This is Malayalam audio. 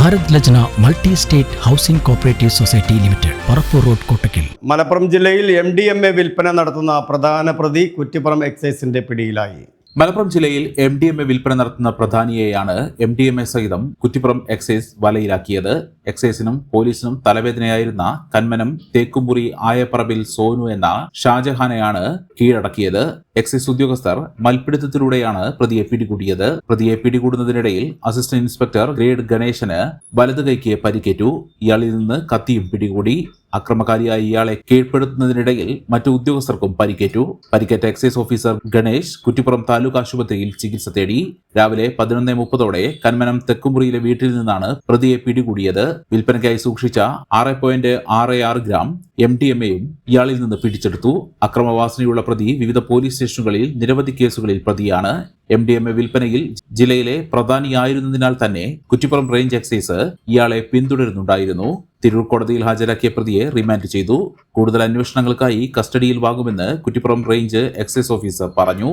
Bharat Lajna multi state housing cooperative society limited Parappur road Kottakkal. Malappuram ജില്ലയിൽ എം ഡി എം എ വിൽപ്പന നടത്തുന്ന പ്രധാന പ്രതി കുറ്റിപ്പുറം എക്സൈസിന്റെ പിടിയിലായി. മലപ്പുറം ജില്ലയിൽ എം ഡി എം എ വിൽപ്പന നടത്തുന്ന പ്രധാനിയെയാണ് എം ഡി എം എ സഹിതം കുറ്റിപ്പുറം എക്സൈസ് വലയിലാക്കിയത്. എക്സൈസിനും പോലീസിനും തലവേദനയായിരുന്ന കന്മനം തേക്കുമുറി ആയപ്പറമ്പിൽ സോനു എന്ന ഷാജഹാനെയാണ് കീഴടക്കിയത്. എക്സൈസ് ഉദ്യോഗസ്ഥർ മൽപിടുത്തത്തിലൂടെയാണ് പ്രതിയെ പിടികൂടിയത്. പ്രതിയെ പിടികൂടുന്നതിനിടയിൽ അസിസ്റ്റന്റ് ഇൻസ്പെക്ടർ ഗ്രേഡ് ഗണേശന് വലതു കൈക്ക് പരിക്കേറ്റു. ഇയാളിൽ നിന്ന് കത്തിയും പിടികൂടി. അക്രമകാരിയായ ഇയാളെ കീഴ്പ്പെടുത്തുന്നതിനിടയിൽ മറ്റു ഉദ്യോഗസ്ഥർക്കും പരിക്കേറ്റു. പരിക്കേറ്റ എക്സൈസ് ഓഫീസർ ഗണേഷ് കുറ്റിപ്പുറം താലൂക്ക് ആശുപത്രിയിൽ ചികിത്സ തേടി. രാവിലെ പതിനൊന്ന് മുപ്പതോടെ കന്മനം തെക്കുമുറിയിലെ വീട്ടിൽ നിന്നാണ് പ്രതിയെ പിടികൂടിയത്. വിൽപ്പനയ്ക്കായി സൂക്ഷിച്ച ആറ് പോയിന്റ് ആറ് ആറ് ഗ്രാം എം ഡി എം എയും ഇയാളിൽ നിന്ന് പിടിച്ചെടുത്തു. അക്രമവാസനയുള്ള പ്രതി വിവിധ പോലീസ് സ്റ്റേഷനുകളിൽ നിരവധി കേസുകളിൽ പ്രതിയാണ്. എം ഡി എം എ വിൽപ്പനയിൽ ജില്ലയിലെ പ്രധാനിയായിരുന്നതിനാൽ തന്നെ കുറ്റിപ്പുറം റേഞ്ച് എക്സൈസ് ഇയാളെ പിന്തുടരുന്നുണ്ടായിരുന്നു. തിരൂർ കോടതിയിൽ ഹാജരാക്കിയ പ്രതിയെ റിമാൻഡ് ചെയ്തു. കൂടുതൽ അന്വേഷണങ്ങൾക്കായി കസ്റ്റഡിയിൽ വാങ്ങുമെന്ന് കുറ്റിപ്പുറം റേഞ്ച് എക്സൈസ് ഓഫീസർ പറഞ്ഞു.